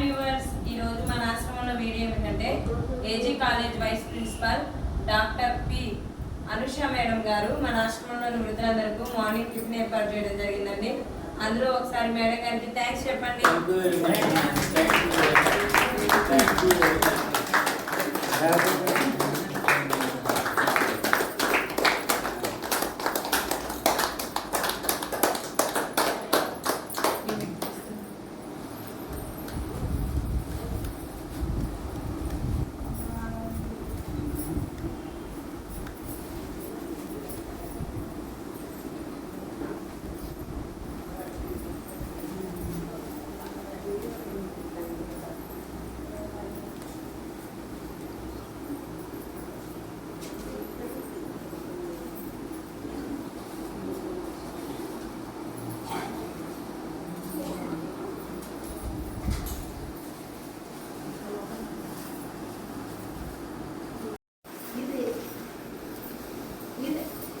Viewers ఈ రోజు మన ఆశ్రమంలో వీడియో ఏంటంటే AG college vice principal doctor P Anusha madam గారు మన ఆశ్రమంలోని వృద్ధులందరికీ మార్నింగ్ టిఫిన్ ఏర్పాటు చేయడం జరిగిందండి. అందులో ఒకసారి మేడం గారికి థ్యాంక్స్ చెప్పండి. తినండి మీ